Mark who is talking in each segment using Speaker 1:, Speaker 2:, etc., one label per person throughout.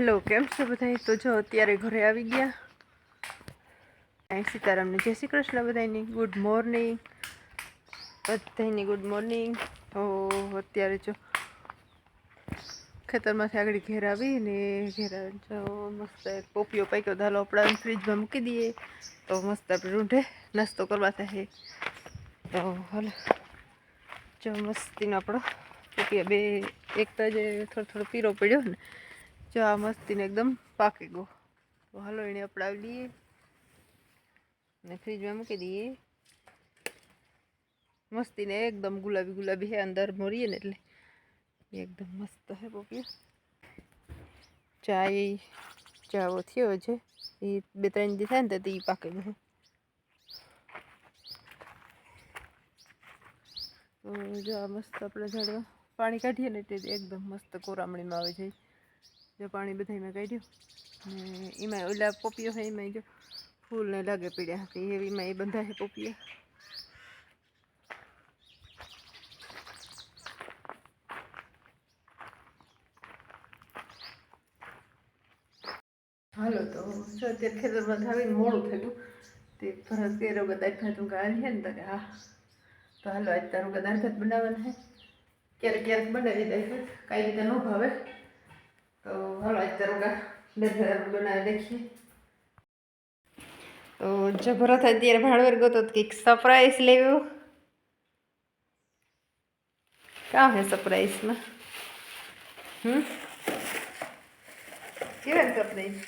Speaker 1: કેમ છો બધા તો જો અત્યારે ઘરે આવી ગયા. સીતારામને જય શ્રી કૃષ્ણ બધાની ગુડ મોર્નિંગ બધાની ગુડ મોર્નિંગ તો અત્યારે જો ખેતરમાંથી આગળ ઘેર આવી ને ઘેર જો મસ્ત પોપીઓ પાક્યો ધાલો હાલો ફ્રીજમાં મૂકી દઈએ. તો મસ્ત આપણે રૂંઢે નાસ્તો કરવા થાય. તો હલો જો મસ્તીનો આપણો પોપિયા બે, એક તો જે થોડો થોડો પીરો પડ્યો ને. જો આ મસ્તીને એકદમ પાકી ગયો. તો હાલો એને અપડાવી લઈએ ને ફ્રીજમાં મૂકી દઈએ. મસ્તીને એકદમ ગુલાબી ગુલાબી હે, અંદર મોરીએ ને એટલે. એકદમ મસ્ત હે પોપી ચા ચાવો થયો છે એ બે ત્રણ દી થાય ને તો એ પાકી ગયો તો જો આ મસ્ત આપણે ઝાડવા પાણી કાઢીએ ને તે એકદમ મસ્ત કોરામણીમાં આવે છે. જો પાણી બધામાં કાઢ્યું ને એમાં ઓલા પોપીઓ હોય એમાં જો ફૂલ ને લાગે પીડ્યા હતા એવીમાં એ બંધા છે પોપીઓ. હાલો તો જો અત્યારે ખેતરમાં આવીને મોડું થયું તે ફરજ કેરો કદાચ ભાત છે ગાલી ને તો હા. તો હાલો આજ તારું કદાચ ભાત બનાવવાના છે. ક્યારેક ક્યારેક બનાવી ભાત. કાંઈ રીતે ન ભાવે. તો હાલો અત્યારે ઉગા બધા બનાવી દેખીએ તો જો ભરત અત્યારે ભાડવેર ગયો તો કંઈક સરપ્રાઈઝ લેવ્યો કામ હે સરપ્રાઈઝમાં હમ કેવા સરપ્રાઈઝ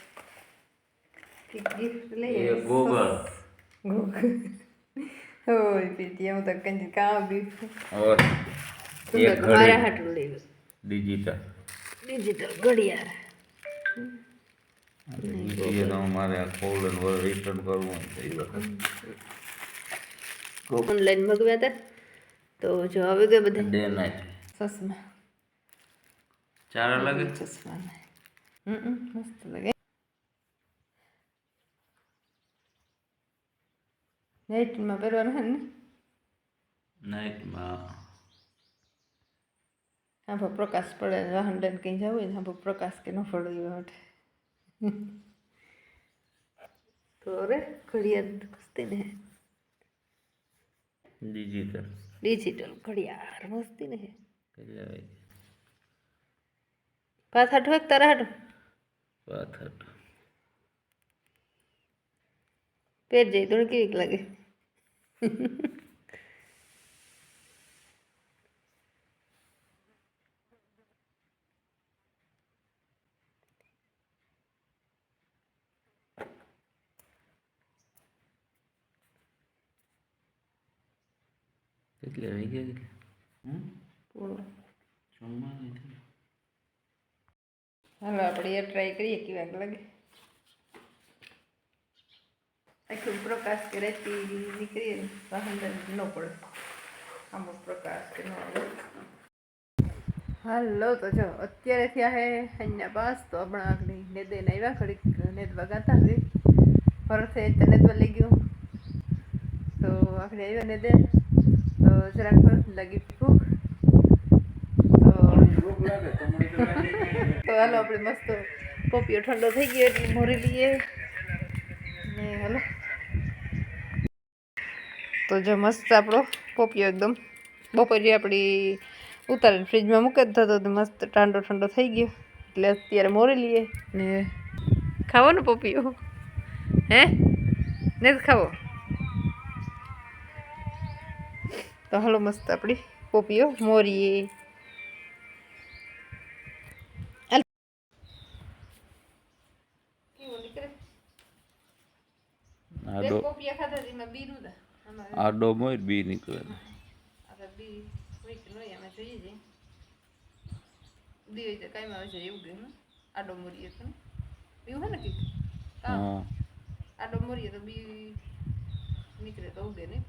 Speaker 1: કંઈક ગિફ્ટ લઈએ
Speaker 2: ગોગલ
Speaker 1: ગોગલ હોય પીતી હું તો કંઈ કામ ગિફ્ટ મારા હાટું લેવું
Speaker 2: ડિજિટલ
Speaker 1: ડિજિટલ ઘડિયાળ.
Speaker 2: જોઈએ મારે રિટર્ન કરવું એ વખત.
Speaker 1: મગવ્યા તો? જો આવી ગયા બધા?
Speaker 2: ડે નાઇટ ચાર લાગે?
Speaker 1: ચશ્મા હમ મસ્ત લાગે. નાઇટમાં પહેરવાનું હે ને?
Speaker 2: નાઇટમાં
Speaker 1: આંભો પ્રકાશ પડે વાહન લઈને કંઈ જવું હોય ને આંભો પ્રકાશ કે ન પડે એવા માટે તો રે ઘડિયાળ મસ્તી ને
Speaker 2: ડિજિટલ
Speaker 1: ડિજિટલ ઘડિયાળ મસ્તી ને
Speaker 2: કેટલા વાગે
Speaker 1: પાછ હાટું એક તારા હાટું
Speaker 2: પાથટ
Speaker 1: પેટ જઈ તો કેવીક લાગે
Speaker 2: કેટલા વાગ્યા કેટલા હમ? જમવાનું
Speaker 1: હાલો આપણે એ ટ્રાય કરીએ કેવાક લાગે. આખું પ્રકાશ કે રહેતી નીકળીએ ને વાહન ન પડે. આમાં પ્રકાશ કે ન હાલો તો જો અત્યારે થયા હે અહીંયા પાસ તો હમણાં આગળ નેદે આવ્યા ઘડીક નેદવા ગાતા હવે ફરતે નેદવા લઈ ગયું. તો આગળ આવ્યા નેદે. જરાક લગી ભૂખ તો હાલો, આપણે મસ્ત પોપિયો ઠંડો થઈ ગયો એટલે મોરી લઈએ. ને હાલો. તો જો મસ્ત આપણો પોપિયો એકદમ બપોરે આપણી ઉતારીને ફ્રીજમાં મૂકી જ થતો તો મસ્ત ઠંડો ઠંડો થઈ ગયો. એટલે અત્યારે મોરી લઈએ ને ખાવો ને પોપિયો હે? ને ખાવો. તો હાલો મસ્ત આપણી કોપીઓ મોરીએ
Speaker 2: આડો મોર બી નીકળે.
Speaker 1: બી હોય અમે જોઈએ છીએ દી હોય તો કાંઈ આવે છે એવું ગયું આડો મોરીએ તો એવું હે ને? હા. આડો મોરીએ તો બી નીકળે તો ઉગે નહીં.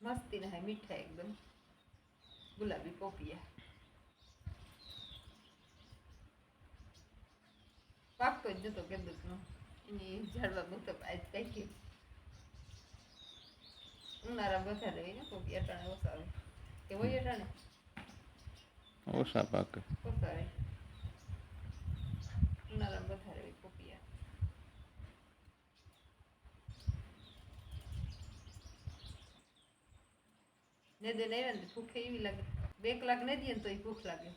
Speaker 1: મસ્ત ના મીઠા એકદમ. ગુલાબી પોપિયા. પાકતો જ જતો કેદુકનો એની ઝાડવા બધા આજ પાકી ઉનાળા બધા રહી ને પોપિયા અટાણે ઓછા આવે કે હોય અટાણે?
Speaker 2: ઓછા પાકે.
Speaker 1: ઓછા રહે ઉનાળા બધા રહે પોપિયા ને દે નહીં ભૂખ એવી લાગે. બે કલાક નહીં દે ને તો એ ભૂખ લાગે.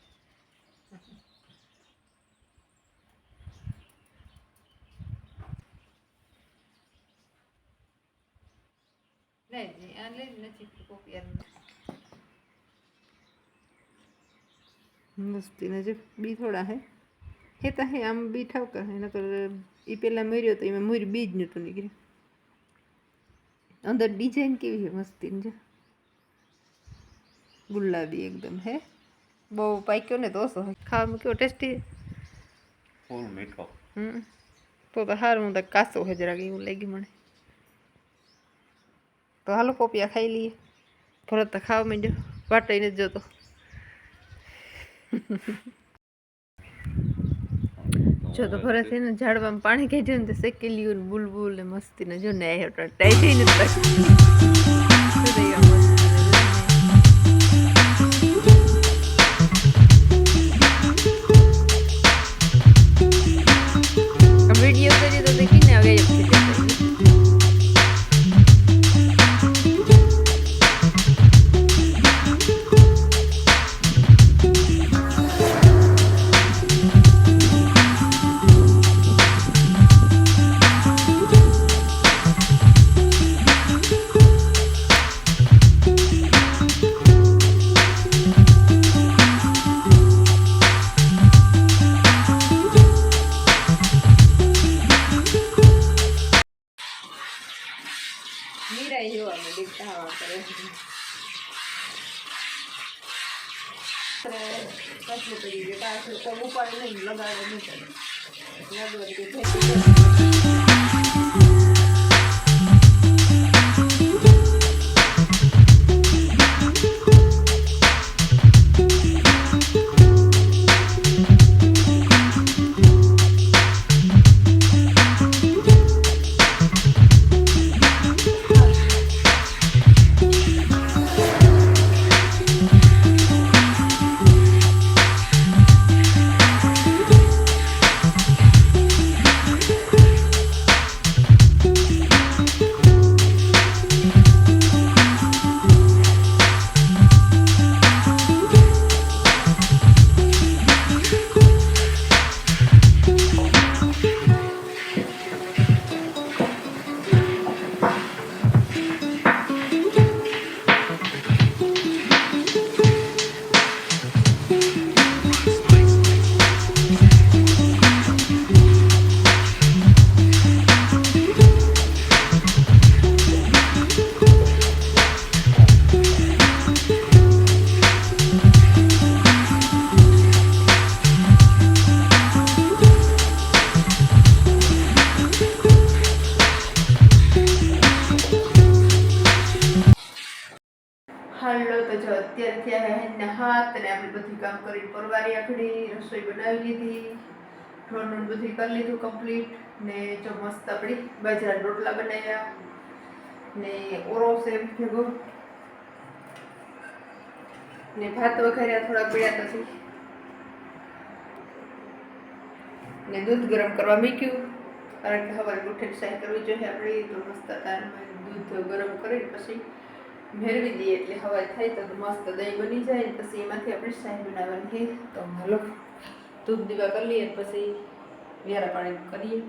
Speaker 1: નહીં જી આ લઈ જ નથી પોપિયા મસ્તી ને જે બી થોડા હે હે તા હે આમ બી ઠાવકા હે નકર એ પેલા મર્યો તો એમાં મુરી બીજ નહોતું નીકળ્યું અંદર ડિઝાઇન કેવી છે મસ્તીની છે ગુલાબી એકદમ હે બહુ પાક્યો ને તો ઓછો હોય ખાવામાં કેવો ટેસ્ટી
Speaker 2: ફૂલ મીઠો
Speaker 1: હમ તો તો સારું હું તો કાસો છે જરાક એવું લાગી મને તો હાલો પોપિયા ખાઈ લઈએ. ભરત ખાવા માંડ્યો. વાટાઈને જ જોતો. જો તો ભરત એને ઝાડવામાં પાણી ખેંચ્યું ને તો શેકેલ્યું ને બુલબુલ ને મસ્તી ને જો ને ટાઈ ને વીડિયો કરી તો કસલું પડી ગયું પાછું તો ઉપાડ નહીં લગાડવા નહીં પડે લગાડવા અને આપણે બધી કામ કરી પરવારી આખડી, રસોઈ બનાવી લીધી. ઢોરનું બધું કરી લીધું કમ્પ્લીટ ને જો મસ્ત આપણી બાજરા રોટલા બનાવ્યા. ને ઓરો છે ભેગો. ને ભાત વઘાર્યા થોડા પીળ્યા પછી. ને દૂધ ગરમ કરવા મૂક્યું. કારણ કે હવારે ઉઠે ચાય કરવી જોઈએ આપણી, તો મસ્ત તારમાં દૂધ ગરમ કરી પછી મેળવી દઈએ એટલે હવાઈ થાય તો મસ્ત દહીં બની જાય પછી એમાંથી આપણે શાહી બનાવવાની તો હાલો, દૂધ દીવા કરી લઈએ પછી વ્યારા પાણી કરીએ.